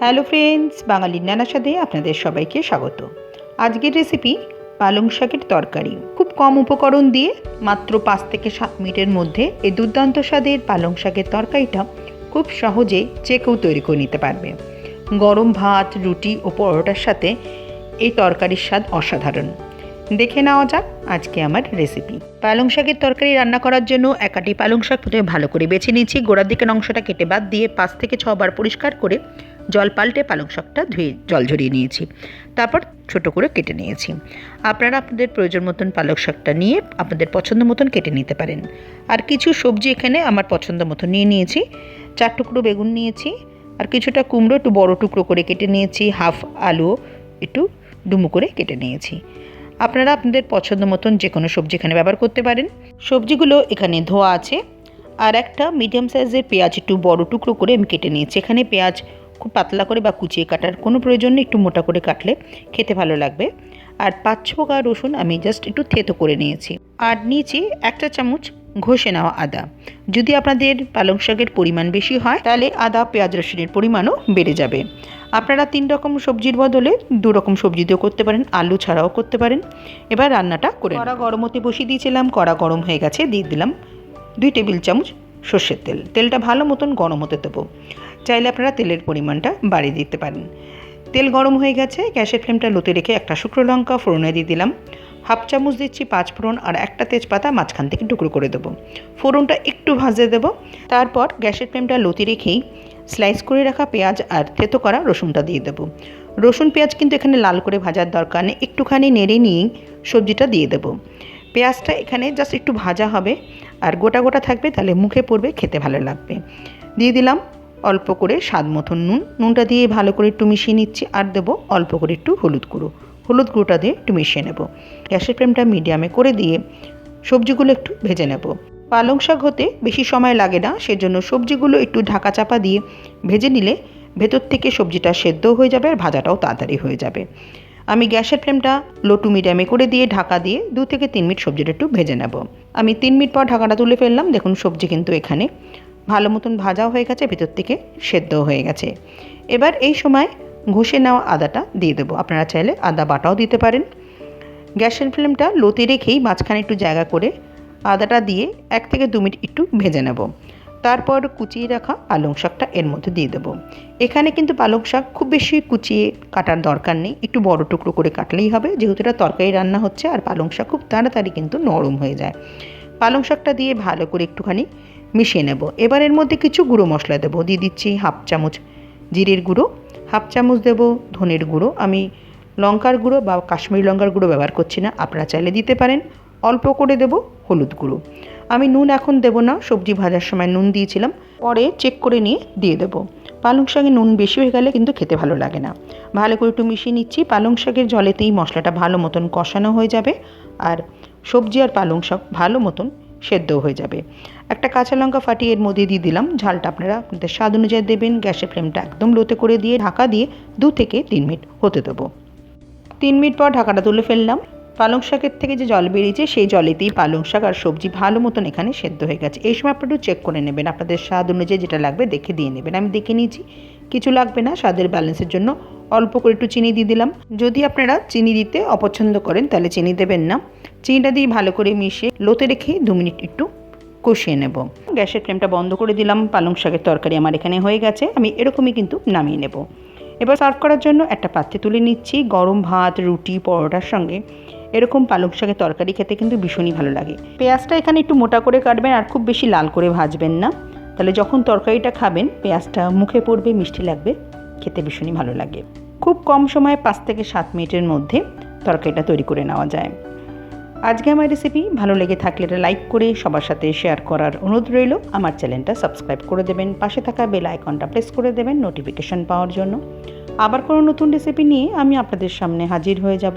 Hello friends, বাঙালির নানা স্বাদে আপনাদের সবাইকে স্বাগত। আজকের রেসিপি পালং শাকের তরকারি। খুব কম উপকরণ দিয়ে মাত্র পাঁচ থেকে সাত মিনিটের মধ্যে এই দুর্দান্ত স্বাদের পালং শাকের তরকারিটা খুব সহজে যে কেউ তৈরি করে নিতে পারবে। গরম ভাত, রুটি ও পরোটার সাথে এই তরকারির স্বাদ অসাধারণ। দেখে নেওয়া যাক আজকে আমার রেসিপি পালং শাকের তরকারি রান্না করার জন্য একাটি পালং শাক প্রথমে ভালো করে বেছে নিয়েছি। গোড়ার দিকের অংশটা কেটে বাদ দিয়ে পাঁচ থেকে ছবার পরিষ্কার করে জল পাল্টে পালং শাকটা ধুয়ে জল ঝরিয়ে নিয়েছি। তারপর ছোট করে কেটে নিয়েছি। আপনারা আপনাদের প্রয়োজন মতন পালং শাকটা নিয়ে আপনাদের পছন্দ মতন কেটে নিতে পারেন। আর কিছু সবজি এখানে আমার পছন্দ মতন নিয়ে নিয়েছি। চার টুকরো বেগুন নিয়েছি। আর কিছুটা কুমড়ো একটু বড় টুকরো করে কেটে নিয়েছি। হাফ আলু একটু ডুমু করে কেটে নিয়েছি। আপনারা আপনাদের পছন্দ মতন যে কোনো সবজি এখানে ব্যবহার করতে পারেন। সবজিগুলো এখানে ধোয়া আছে। আর একটা মিডিয়াম সাইজের পেঁয়াজ একটু বড় টুকরো করে আমি কেটে নিয়েছি। এখানে পেঁয়াজ পাতলা করে বা কুচিয়ে কাটার কোনো প্রয়োজন নেই, একটু মোটা করে কাটলে খেতে ভালো লাগবে। আর পাঁচ ছ গা রসুন আমি জাস্ট একটু থেতো করে নিয়েছি। আর নিয়েছি একটা চামচ ঘষে নেওয়া আদা। যদি আপনাদের পালং শাকের পরিমাণ বেশি হয়, তাহলে আদা, পেঁয়াজ, রসুনের পরিমাণও বেড়ে যাবে। আপনারা তিন রকম সবজির বদলে দু রকম সবজি দিয়েও করতে পারেন, আলু ছাড়াও করতে পারেন। এবার রান্নাটা করে কড়া গরম হতে বসিয়ে দিয়েছিলাম, কড়া গরম হয়ে গেছে, দিয়ে দিলাম দুই টেবিল চামচ সর্ষের তেল। তেলটা ভালো মতন গরম হতে দেবো। চাইলে আপনারা তেলের পরিমাণটা বাড়িয়ে দিতে পারেন। তেল গরম হয়ে গেছে, গ্যাসের ফ্লেমটা লোতে রেখে একটা শুকনো লঙ্কা, ফোড়নে দিয়ে দিলাম। হাফ চামচ দিচ্ছি পাঁচ ফোড়ন আর একটা তেজপাতা মাঝখান থেকে টুকরো করে দেবো। ফোড়নটা একটু ভাজে দেবো। তারপর গ্যাসের ফ্লেমটা লতি রেখেই স্লাইস করে রাখা পেঁয়াজ আর থেতো করা রসুনটা দিয়ে দেবো। রসুন পেঁয়াজ কিন্তু এখানে লাল করে ভাজার দরকার নেই। একটুখানি নেড়ে নিয়েই সবজিটা দিয়ে দেবো। পেঁয়াজটা এখানে জাস্ট একটু ভাজা হবে। আর গোটা গোটা থাকবে, তাহলে মুখে পড়বে, খেতে ভালো লাগবে। দিয়ে দিলাম অল্প করে স্বাদ মতন নুন। নুনটা দিয়ে ভালো করে একটু মিশিয়ে নিচ্ছি, আর দেবো অল্প করে একটু হলুদ গুঁড়ো। হলুদ গুঁড়োটা দিয়ে একটু মিশিয়ে নেব। গ্যাসের ফ্লেমটা মিডিয়ামে করে দিয়ে সবজিগুলো একটু ভেজে নেব। পালং শাক হতে বেশি সময় লাগে না, সেজন্য সবজিগুলো একটু ঢাকা চাপা দিয়ে ভেজে নিলে ভেতর থেকে সবজিটা সেদ্ধ হয়ে যাবে আর ভাজাটাও তাড়াতাড়ি হয়ে যাবে। আমি গ্যাসের ফ্লেমটা লো টু মিডিয়ামে করে দিয়ে ঢাকা দিয়ে দু থেকে তিন মিনিট সবজিটা একটু ভেজে নেব। আমি তিন মিনিট পর ঢাকাটা তুলে ফেললাম। দেখুন, সবজি কিন্তু এখানে ভালো মতন ভাজাও হয়ে গেছে, ভেতর থেকে সেদ্ধও হয়ে গেছে। এবার এই সময় ঘষে নেওয়া আদাটা দিয়ে দেবো। আপনারা চাইলে আদা বাটাও দিতে পারেন। গ্যাসের ফ্লেমটা লোতে রেখেই মাঝখানে একটু জায়গা করে আদাটা দিয়ে এক থেকে দু মিনিট একটু ভেজে নেব। তারপর কুচিয়ে রাখা পালং শাকটা এর মধ্যে দিয়ে দেবো। এখানে কিন্তু পালং শাক খুব বেশি কুচিয়ে কাটার দরকার নেই, একটু বড় টুকরো করে কাটলেই হবে। যেহেতু এটা তরকারি রান্না হচ্ছে আর পালং শাক খুব তাড়াতাড়ি কিন্তু নরম হয়ে যায়। পালং শাকটা দিয়ে ভালো করে একটুখানি মিশিয়ে নেব। এবার এর মধ্যে কিছু গুঁড়ো মশলা দেবো। দিয়ে দিচ্ছি হাফ চামচ জিরের গুঁড়ো, হাফ চামচ দেবো ধনের গুঁড়ো। আমি লঙ্কার গুঁড়ো বা কাশ্মীরি লঙ্কার গুঁড়ো ব্যবহার করছি না, আপনারা চাইলে দিতে পারেন। অল্প করে দেব হলুদ গুঁড়ো। আমি নুন এখন দেবো না, সবজি ভাজার সময় নুন দিয়েছিলাম। পরে চেক করে নিয়ে দিয়ে দেবো। পালং শাকে নুন বেশি হয়ে গেলে কিন্তু খেতে ভালো লাগে না। ভালো করে একটু মিশিয়ে নিচ্ছি। পালং শাকের জলেতেই মশলাটা ভালো মতন কষানো হয়ে যাবে আর সবজি আর পালং শাক ভালো মতন সেদ্ধ হয়ে যাবে। একটা কাঁচা লঙ্কা ফাটিয়ে এর মধ্যে দিয়ে দিলাম। ঝালটা আপনারা আপনাদের স্বাদ অনুযায়ী দেবেন। গ্যাসের ফ্লেমটা একদম লোতে করে দিয়ে ঢাকা দিয়ে দু থেকে তিন মিনিট হতে দেবো। তিন মিনিট পর ঢাকাটা তুলে ফেললাম। পালং শাকের থেকে যে জল বেরিয়েছে, সেই জলেতেই পালং শাক আর সবজি ভালো মতন এখানে সেদ্ধ হয়ে গেছে। এই সময় আপনারা একটু চেক করে নেবেন। আপনাদের স্বাদ অনুযায়ী যেটা লাগবে দেখে দিয়ে নেবেন। আমি দেখে নিয়েছি, কিছু লাগবে না, স্বাদের ব্যালেন্সের জন্য অল্প করে একটু চিনি দিয়ে দিলাম। যদি আপনারা চিনি দিতে অপছন্দ করেন, তাহলে চিনি দেবেন না। চিনিটা দিয়ে ভালো করে মিশিয়ে লোতে রেখে দু মিনিট একটু কষিয়ে নেব। গ্যাসের ফ্লেমটা বন্ধ করে দিলাম। পালং শাকের তরকারি আমার এখানে হয়ে গেছে। আমি এরকমই কিন্তু নামিয়ে নেব। এবার সার্ভ করার জন্য একটা পাত্রে তুলে নিচ্ছি। গরম ভাত, রুটি, পরোটার সঙ্গে। এরকম পালং শাকের তরকারি খেতে কিন্তু ভীষণই ভালো লাগে। পেঁয়াজটা এখানে একটু মোটা করে কাটবেন আর খুব বেশি লাল করে ভাজবেন না। তাহলে যখন তরকারিটা খাবেন, পেঁয়াজটা মুখে পড়বে, মিষ্টি লাগবে, খেতে ভীষণই ভালো লাগে। খুব কম সময়ে পাঁচ থেকে সাত মিনিটের মধ্যে তরকারিটা তৈরি করে নেওয়া যায়। আজকে আমার রেসিপি ভালো লেগে থাকলে এটা লাইক করে সবার সাথে শেয়ার করার অনুরোধ রইল। আমার চ্যানেলটা সাবস্ক্রাইব করে দেবেন, পাশে থাকা বেল আইকনটা প্রেস করে দেবেন নোটিফিকেশন পাওয়ার জন্য। আবার কোনো নতুন রেসিপি নিয়ে আমি আপনাদের সামনে হাজির হয়ে যাব।